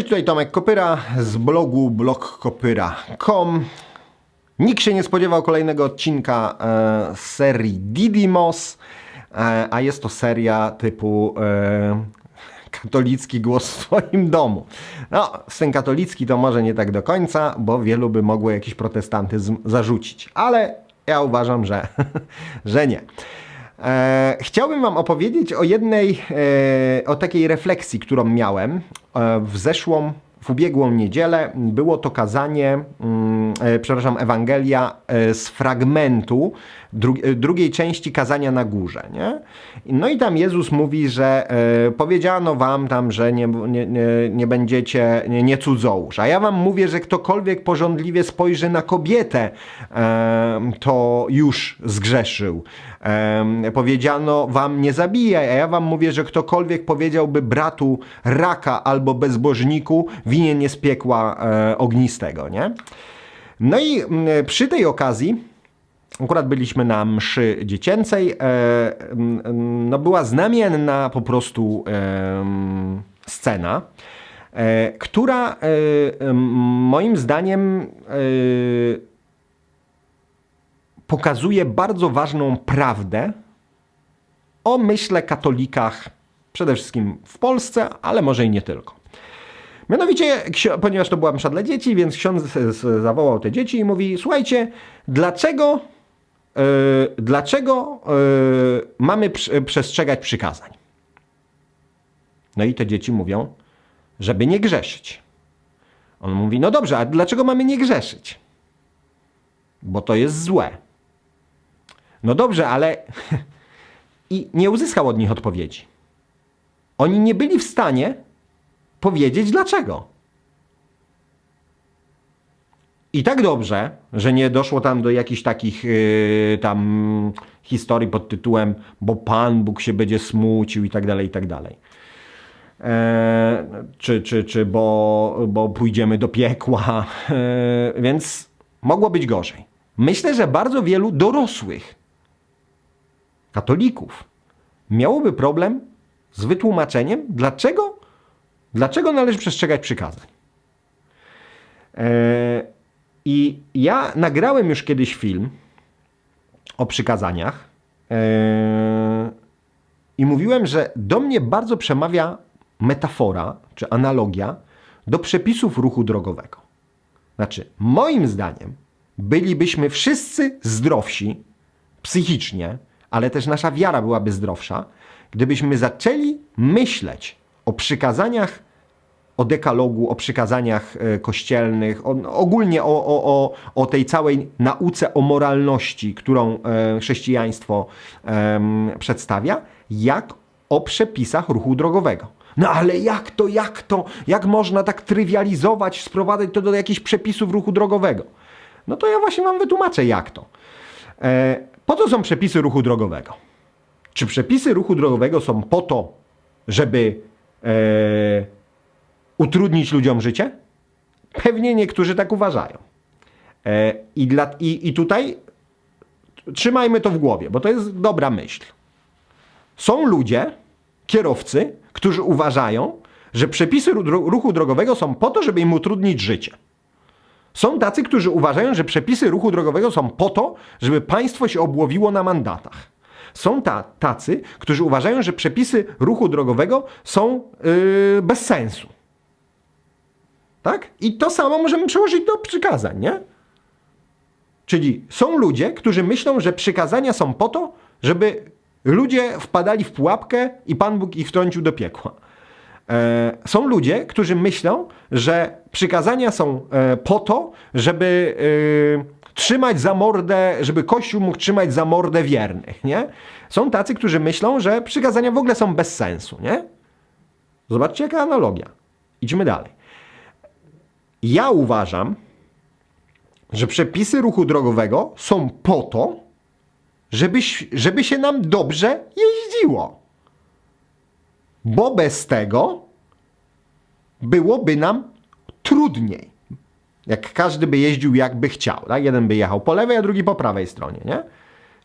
Cześć, tutaj Tomek Kopyra z blogu blogkopyra.com. Nikt się nie spodziewał kolejnego odcinka e, serii Didymos, e, a jest to seria typu e, katolicki głos w swoim domu. No, syn katolicki to może nie tak do końca, bo wielu by mogło jakiś protestantyzm zarzucić, ale ja uważam, że, że nie. E, chciałbym Wam opowiedzieć o jednej, e, o takiej refleksji, którą miałem e, w zeszłą, w ubiegłą niedzielę. Było to kazanie, mm, przepraszam, Ewangelia z fragmentu dru, drugiej części kazania na górze. Nie? No i tam Jezus mówi, że powiedziano Wam tam, że nie, nie, nie, będziecie, nie, nie cudzołóż. A ja Wam mówię, że ktokolwiek porządliwie spojrzy na kobietę, to już zgrzeszył. Powiedziano wam nie zabijaj, a ja wam mówię, że ktokolwiek powiedziałby bratu raka albo bezbożniku, winien jest piekła e, ognistego, nie? No i mm, przy tej okazji Akurat byliśmy na mszy dziecięcej. E, no była znamienna po prostu scena, e, która e, moim zdaniem pokazuje bardzo ważną prawdę o myśle katolikach, przede wszystkim w Polsce, ale może i nie tylko. Mianowicie, ponieważ to była msza dla dzieci, więc ksiądz zawołał te dzieci i mówi: Słuchajcie, dlaczego, e, dlaczego e, mamy prz- przestrzegać przykazań? No i te dzieci mówią, żeby nie grzeszyć. On mówi: No dobrze, a dlaczego mamy nie grzeszyć? Bo to jest złe. No dobrze, ale. I nie uzyskał od nich odpowiedzi. Oni nie byli w stanie powiedzieć dlaczego. I tak dobrze, że nie doszło tam do jakichś takich yy, tam historii pod tytułem, bo Pan Bóg się będzie smucił i tak dalej, i tak dalej. E, czy, czy, czy bo, bo pójdziemy do piekła, e, więc mogło być gorzej. Myślę, że bardzo wielu dorosłych katolików miałoby problem z wytłumaczeniem, dlaczego, dlaczego należy przestrzegać przykazań. E, I ja nagrałem już kiedyś film o przykazaniach e, i mówiłem, że do mnie bardzo przemawia metafora czy analogia do przepisów ruchu drogowego. Znaczy, moim zdaniem, bylibyśmy wszyscy zdrowsi psychicznie, ale też nasza wiara byłaby zdrowsza, gdybyśmy zaczęli myśleć o przykazaniach, o dekalogu, o przykazaniach e, kościelnych, o, ogólnie o, o, o, o tej całej nauce o moralności, którą e, chrześcijaństwo przedstawia, jak o przepisach ruchu drogowego. No ale jak to, jak to, jak można tak trywializować, sprowadzać to do jakichś przepisów ruchu drogowego? No to ja właśnie wam wytłumaczę, jak to. E, po co są przepisy ruchu drogowego? Czy przepisy ruchu drogowego są po to, żeby e, utrudnić ludziom życie? Pewnie niektórzy tak uważają. E, i, dla, i, I tutaj trzymajmy to w głowie, bo to jest dobra myśl. Są ludzie, kierowcy, którzy uważają, że przepisy ru- ruchu drogowego są po to, żeby im utrudnić życie. Są tacy, którzy uważają, że przepisy ruchu drogowego są po to, żeby państwo się obłowiło na mandatach. Są ta, tacy, którzy uważają, że przepisy ruchu drogowego są yy, bez sensu. Tak? I to samo możemy przełożyć do przykazań, nie? Czyli są ludzie, którzy myślą, że przykazania są po to, żeby ludzie wpadali w pułapkę i Pan Bóg ich wtrącił do piekła. E, są ludzie, którzy myślą, że przykazania są e, po to, żeby e, trzymać za mordę, żeby Kościół mógł trzymać za mordę wiernych, nie? Są tacy, którzy myślą, że przykazania w ogóle są bez sensu, nie? Zobaczcie, jaka analogia. Idźmy dalej. Ja uważam, że przepisy ruchu drogowego są po to, żeby, żeby się nam dobrze jeździło. Bo bez tego byłoby nam trudniej. Jak każdy by jeździł jakby chciał. Tak? Jeden by jechał po lewej, a drugi po prawej stronie. Nie?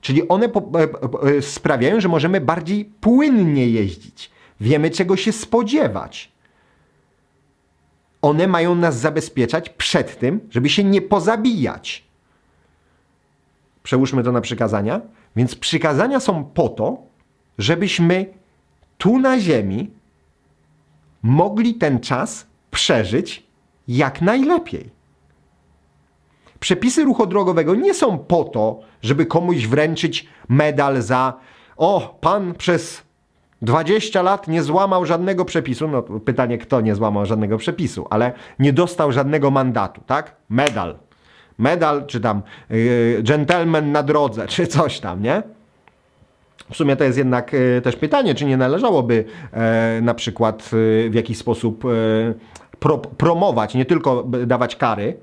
Czyli one po, e, e, sprawiają, że możemy bardziej płynnie jeździć. Wiemy, czego się spodziewać. one mają nas zabezpieczać przed tym, żeby się nie pozabijać. Przełóżmy to na przykazania. Więc przykazania są po to, żebyśmy tu na ziemi mogli ten czas przeżyć jak najlepiej. Przepisy ruchu drogowego nie są po to, żeby komuś wręczyć medal za o, pan przez 20 lat nie złamał żadnego przepisu. No pytanie, kto nie złamał żadnego przepisu, ale nie dostał żadnego mandatu, tak? Medal. Medal, czy tam yy, gentleman na drodze, czy coś tam, nie? W sumie to jest jednak e, też pytanie, czy nie należałoby e, na przykład e, w jakiś sposób pro, promować, nie tylko dawać kary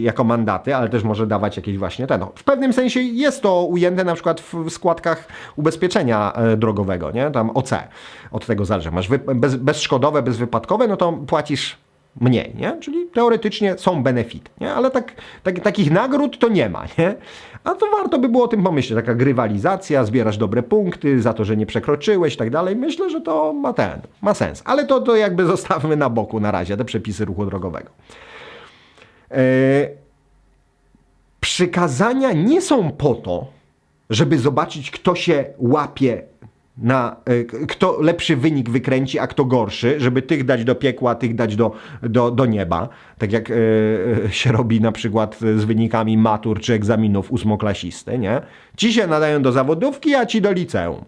jako mandaty, ale też może dawać jakieś właśnie te. No, w pewnym sensie jest to ujęte na przykład w, składkach ubezpieczenia drogowego, nie? Tam OC. Od tego zależy. Masz bez, bezszkodowe, bezwypadkowe, no to płacisz mniej, nie? Czyli teoretycznie są benefity, nie? Ale tak, tak, takich nagród to nie ma, nie? A to warto by było o tym pomyśleć. Taka grywalizacja, zbierasz dobre punkty za to, że nie przekroczyłeś i tak dalej. Myślę, że to ma ten, ma sens. Ale to, to jakby zostawmy na boku na razie, te przepisy ruchu drogowego. E, przykazania nie są po to, żeby zobaczyć, kto się łapie na, y, kto lepszy wynik wykręci, a kto gorszy, żeby tych dać do piekła, tych dać do, do, do nieba. Tak jak y, y, się robi na przykład z wynikami matur czy egzaminów ósmoklasisty, nie? Ci się nadają do zawodówki, a ci do liceum.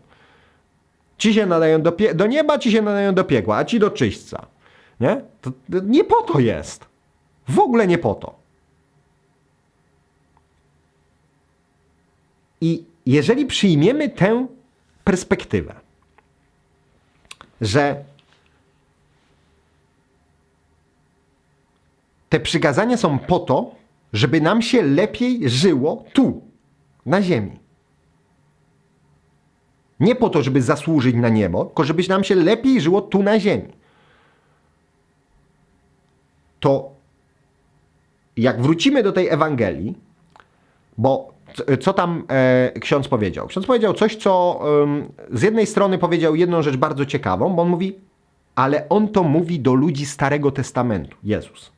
Ci się nadają do, do nieba, ci się nadają do piekła, a ci do czyśćca. Nie? To, to nie po to jest. W ogóle nie po to. I jeżeli przyjmiemy tę perspektywę, że te przykazania są po to, żeby nam się lepiej żyło tu, na ziemi. Nie po to, żeby zasłużyć na niebo, tylko żeby nam się lepiej żyło tu na ziemi. To jak wrócimy do tej Ewangelii, bo co tam e, ksiądz powiedział? Ksiądz powiedział coś, co em, z jednej strony powiedział jedną rzecz bardzo ciekawą, bo on mówi, ale on to mówi do ludzi Starego Testamentu, Jezus.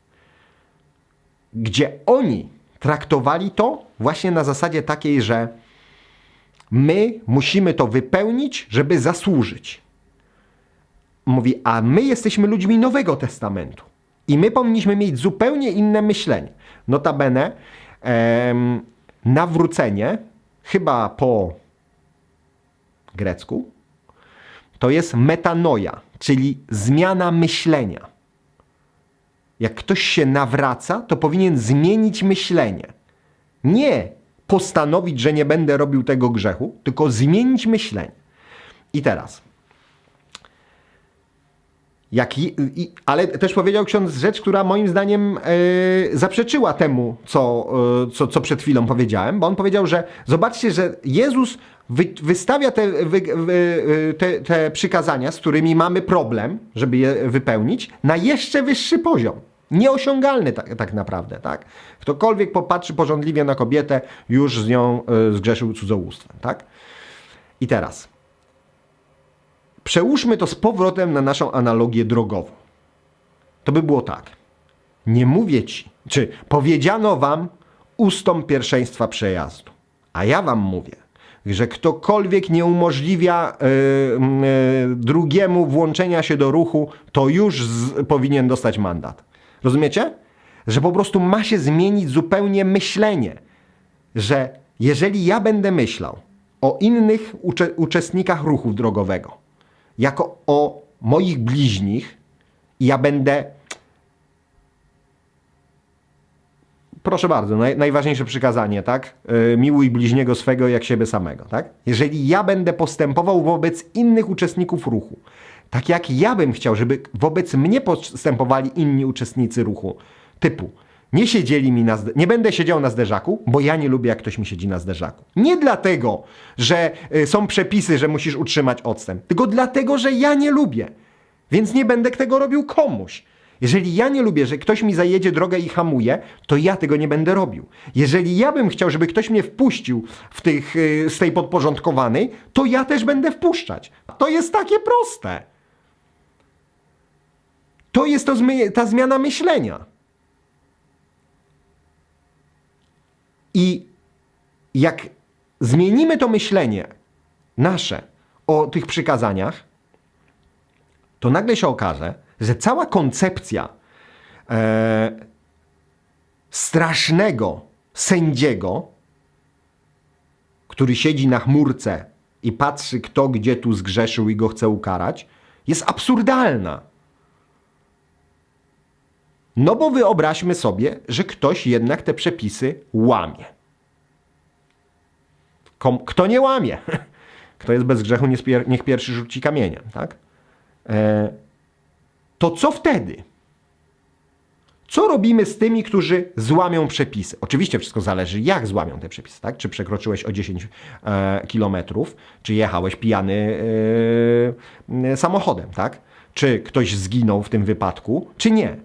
Gdzie oni traktowali to właśnie na zasadzie takiej, że my musimy to wypełnić, żeby zasłużyć. Mówi, a my jesteśmy ludźmi Nowego Testamentu. I my powinniśmy mieć zupełnie inne myślenie. Notabene, em, nawrócenie, chyba po grecku, to jest metanoja, czyli zmiana myślenia. Jak ktoś się nawraca, to powinien zmienić myślenie. Nie postanowić, że nie będę robił tego grzechu, tylko zmienić myślenie. I teraz. Jak, i, i, ale też powiedział ksiądz rzecz, która moim zdaniem e, zaprzeczyła temu, co, e, co, co przed chwilą powiedziałem, bo on powiedział, że zobaczcie, że Jezus wy, wystawia te, wy, wy, e, te, te przykazania, z którymi mamy problem, żeby je wypełnić, na jeszcze wyższy poziom. Nieosiągalny tak, tak naprawdę, tak? Ktokolwiek popatrzy porządliwie na kobietę, już z nią zgrzeszył cudzołóstwem, tak? I teraz przełóżmy to z powrotem na naszą analogię drogową. To by było tak. Nie mówię ci, czy powiedziano wam, ustąp pierwszeństwa przejazdu. A ja wam mówię, że ktokolwiek nie umożliwia y, y, drugiemu włączenia się do ruchu, to już z, powinien dostać mandat. Rozumiecie? Że po prostu ma się zmienić zupełnie myślenie. Że jeżeli ja będę myślał o innych ucze- uczestnikach ruchu drogowego, jako o moich bliźnich, i ja będę. Proszę bardzo, naj, najważniejsze przykazanie, tak? Yy, miłuj bliźniego swego jak siebie samego, tak? Jeżeli ja będę postępował wobec innych uczestników ruchu, tak jak ja bym chciał, żeby wobec mnie postępowali inni uczestnicy ruchu, typu nie siedzieli mi na nie będę siedział na zderzaku, bo ja nie lubię jak ktoś mi siedzi na zderzaku. Nie dlatego, że y, są przepisy, że musisz utrzymać odstęp, tylko dlatego, że ja nie lubię. Więc nie będę tego robił komuś. Jeżeli ja nie lubię, że ktoś mi zajedzie drogę i hamuje, to ja tego nie będę robił. Jeżeli ja bym chciał, żeby ktoś mnie wpuścił w tych, y, z tej podporządkowanej, to ja też będę wpuszczać. To jest takie proste. To jest to zmy- ta zmiana myślenia. I jak zmienimy to myślenie nasze o tych przykazaniach, to nagle się okaże, że cała koncepcja e, strasznego sędziego, który siedzi na chmurce i patrzy, kto gdzie tu zgrzeszył i go chce ukarać, jest absurdalna. No bo wyobraźmy sobie, że ktoś jednak te przepisy łamie. Kom- kto nie łamie? Kto jest bez grzechu, niech pier- niech pierwszy rzuci kamieniem, tak? E, to co wtedy? Co robimy z tymi, którzy złamią przepisy? Oczywiście wszystko zależy, jak złamią te przepisy, tak? Czy przekroczyłeś o 10 e, kilometrów, czy jechałeś pijany e, samochodem, tak? Czy ktoś zginął w tym wypadku, czy nie?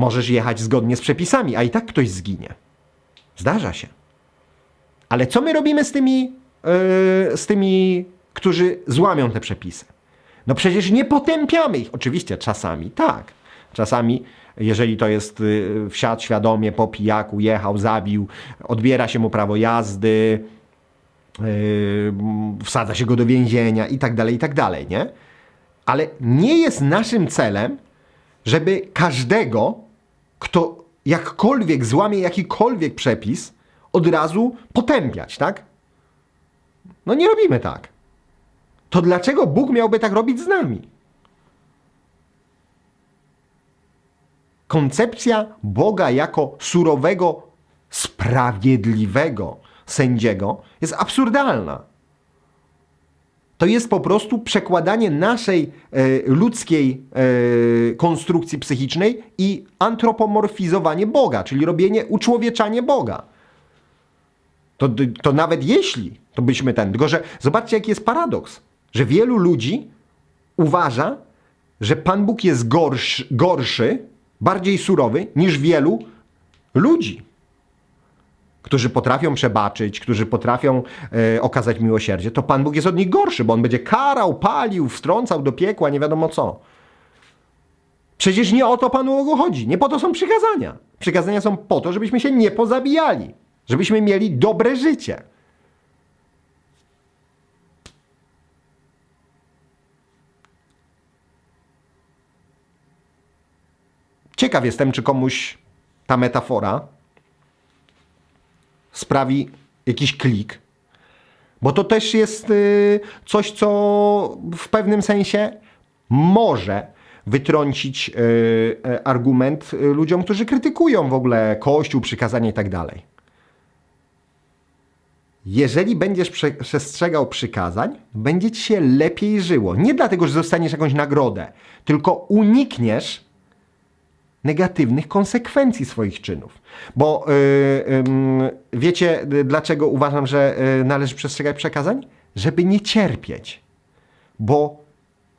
Możesz jechać zgodnie z przepisami, a i tak ktoś zginie. Zdarza się. Ale co my robimy z tymi, yy, z tymi, którzy złamią te przepisy? No przecież nie potępiamy ich. Oczywiście czasami tak. Czasami, jeżeli to jest yy, wsiadł świadomie po pijaku, jechał, zabił, odbiera się mu prawo jazdy, yy, wsadza się go do więzienia i tak dalej, i tak dalej, nie? Ale nie jest naszym celem, żeby każdego, kto jakkolwiek złamie jakikolwiek przepis, od razu potępiać, tak? No nie robimy tak. To dlaczego Bóg miałby tak robić z nami? Koncepcja Boga jako surowego, sprawiedliwego sędziego jest absurdalna. To jest po prostu przekładanie naszej e, ludzkiej e, konstrukcji psychicznej i antropomorfizowanie Boga, czyli robienie, uczłowieczanie Boga. To, to nawet jeśli, to byśmy ten. Tylko, że zobaczcie, jaki jest paradoks, że wielu ludzi uważa, że Pan Bóg jest gorszy, gorszy bardziej surowy niż wielu ludzi, którzy potrafią przebaczyć, którzy potrafią e, okazać miłosierdzie. To Pan Bóg jest od nich gorszy, bo on będzie karał, palił, wtrącał do piekła, nie wiadomo co. Przecież nie o to Panu Bogu chodzi. Nie po to są przykazania. Przykazania są po to, żebyśmy się nie pozabijali żebyśmy mieli dobre życie. Ciekaw jestem, czy komuś ta metafora sprawi jakiś klik, bo to też jest y, coś, co w pewnym sensie może wytrącić y, y, argument ludziom, którzy krytykują w ogóle Kościół, przykazania i tak dalej jeżeli będziesz prze- przestrzegał przykazań, będzie ci się lepiej żyło. Nie dlatego, że dostaniesz jakąś nagrodę, tylko unikniesz negatywnych konsekwencji swoich czynów. Bo yy, yy, wiecie, yy, dlaczego uważam, że yy, należy przestrzegać przekazań? Żeby nie cierpieć. Bo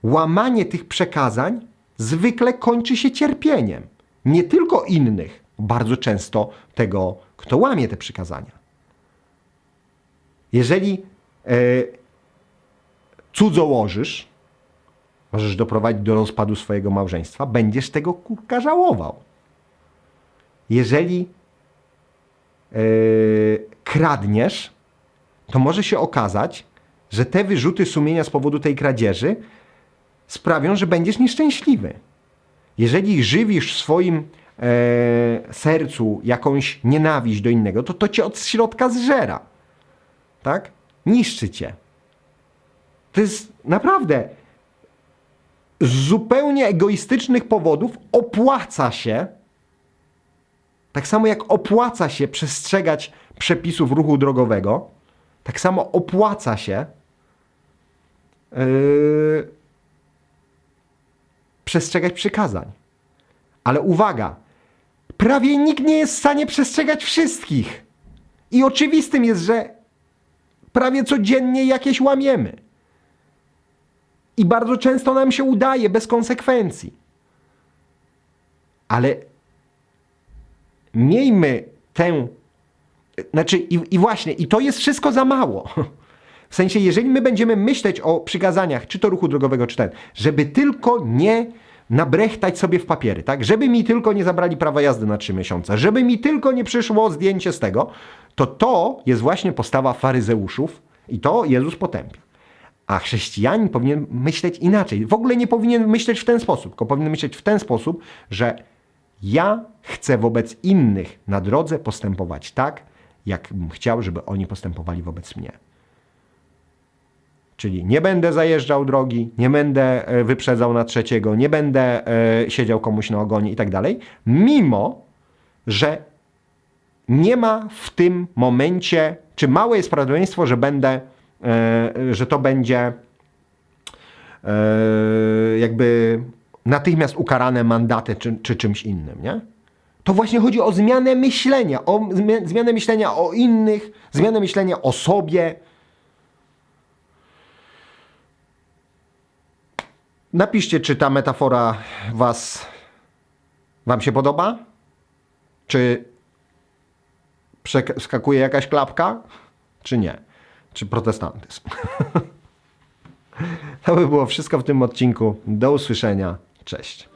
łamanie tych przekazań zwykle kończy się cierpieniem. Nie tylko innych, bardzo często tego, kto łamie te przykazania. Jeżeli e, cudzołożysz, możesz doprowadzić do rozpadu swojego małżeństwa, będziesz tego kurka żałował. Jeżeli e, kradniesz, to może się okazać, że te wyrzuty sumienia z powodu tej kradzieży sprawią, że będziesz nieszczęśliwy. Jeżeli żywisz w swoim e, sercu jakąś nienawiść do innego, to to cię od środka zżera tak? Niszczy cię. To jest naprawdę z zupełnie egoistycznych powodów opłaca się, tak samo jak opłaca się przestrzegać przepisów ruchu drogowego, tak samo opłaca się yy, przestrzegać przykazań. Ale uwaga, prawie nikt nie jest w stanie przestrzegać wszystkich. I oczywistym jest, że prawie codziennie jakieś łamiemy. I bardzo często nam się udaje bez konsekwencji. Ale miejmy tę. Znaczy, i, i właśnie, i to jest wszystko za mało. W sensie, jeżeli my będziemy myśleć o przykazaniach, czy to ruchu drogowego, czy ten, żeby tylko nie nabrechtać sobie w papiery, tak? Żeby mi tylko nie zabrali prawa jazdy na trzy miesiące, żeby mi tylko nie przyszło zdjęcie z tego, to to jest właśnie postawa faryzeuszów i to Jezus potępia. A chrześcijanin powinien myśleć inaczej. W ogóle nie powinien myśleć w ten sposób, tylko powinien myśleć w ten sposób, że ja chcę wobec innych na drodze postępować tak, jakbym chciał, żeby oni postępowali wobec mnie. Czyli nie będę zajeżdżał drogi, nie będę e, wyprzedzał na trzeciego, nie będę e, siedział komuś na ogonie i tak dalej, mimo że nie ma w tym momencie, czy małe jest prawdopodobieństwo, że będę, że to będzie e, jakby natychmiast ukarane mandatem czy, czy czymś innym, nie? To właśnie chodzi o zmianę myślenia, o zmia- zmianę myślenia o innych, zmianę myślenia o sobie. Napiszcie, czy ta metafora was, wam się podoba? Czy przeskakuje jakaś klapka, czy nie? Czy protestantyzm? to by było wszystko w tym odcinku. Do usłyszenia. Cześć.